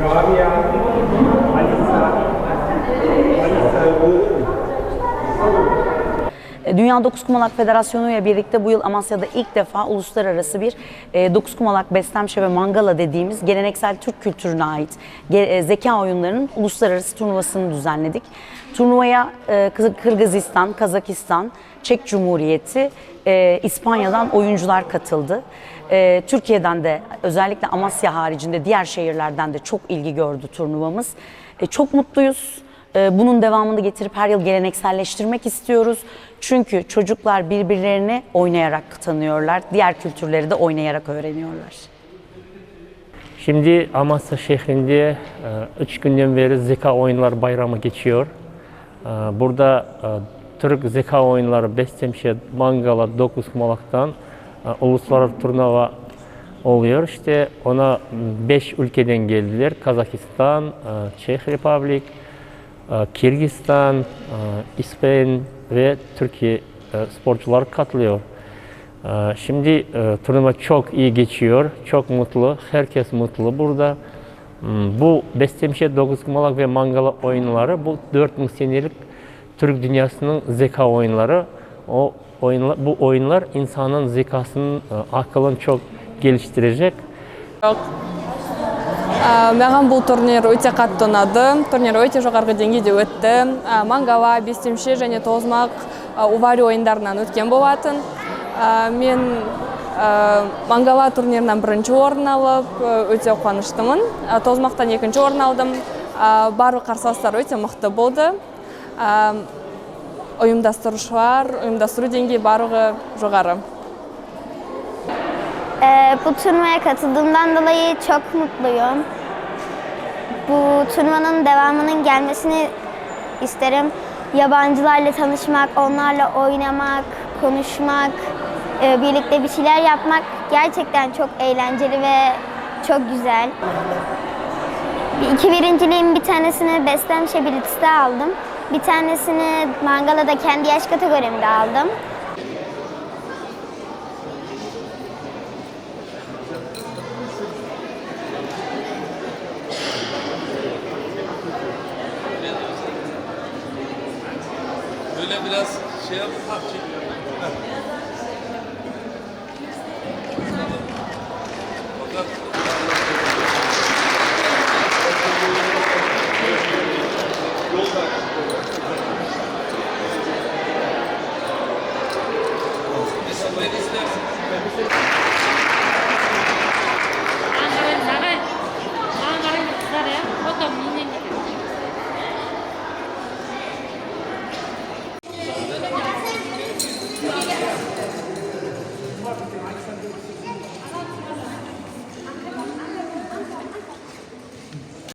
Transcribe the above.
prove a Dünya Dokuz Kumalak Federasyonu ile birlikte bu yıl Amasya'da ilk defa uluslararası bir e, Dokuz Kumalak Bestemşe ve Mangala dediğimiz geleneksel Türk kültürüne ait e, zeka oyunlarının uluslararası turnuvasını düzenledik. Turnuvaya e, Kırgızistan, Kazakistan, Çek Cumhuriyeti, e, İspanya'dan oyuncular katıldı. E, Türkiye'den de özellikle Amasya haricinde diğer şehirlerden de çok ilgi gördü turnuvamız. E, çok mutluyuz. Ee, Bunun devamını getirip her yıl gelenekselleştirmek istiyoruz. Çünkü çocuklar birbirlerini oynayarak tanıyorlar. Diğer kültürleri de oynayarak öğreniyorlar. Şimdi Amasya şehrinde e, üç günden beri Zeka Oyunlar Bayramı geçiyor. E, Burada e, Türk Zeka Oyunları Bestemşe, Mangala, Dokuz Kumalak'tan e, uluslararası turnuva oluyor. İşte ona beş ülkeden geldiler. Kazakistan, e, Çek Republik, e, Kirgistan, e, İspan ve Türkiye e, sporcular katılıyor. Ee, Şimdi e, turnuva çok iyi geçiyor, çok mutlu, herkes mutlu burada. Hmm, Bu Bestemşe, Dokuz ve Mangala oyunları bu 4000 senelik Türk dünyasının zeka oyunları. O oyunlar, bu oyunlar insanın zekasının, akılını çok geliştirecek. Маған бұл турнир өте қатты ұнады. Турнир өте жоғарғы деңгейде өтті. Мангала бестемше және тоғызмақ увари ойындарынан өткен болатын. Мен мангала турнирінен бірінші орын алып өте қуаныштымын. Тоғызмақтан екінші орын алдым. Барлық қарсыластар өте мықты болды. Ұйымдастырушылар ұйымдастыру деңгейі барлығы жоғары. Ee, bu turnuvaya katıldığımdan dolayı çok mutluyum. Bu turnuvanın devamının gelmesini isterim. Yabancılarla tanışmak, onlarla oynamak, konuşmak, e, birlikte bir şeyler yapmak gerçekten çok eğlenceli ve çok güzel. İki birinciliğin bir tanesini Bestem Şebilit'te aldım. Bir tanesini Mangala'da kendi yaş kategorimde aldım. Böyle biraz şey yap. Ha,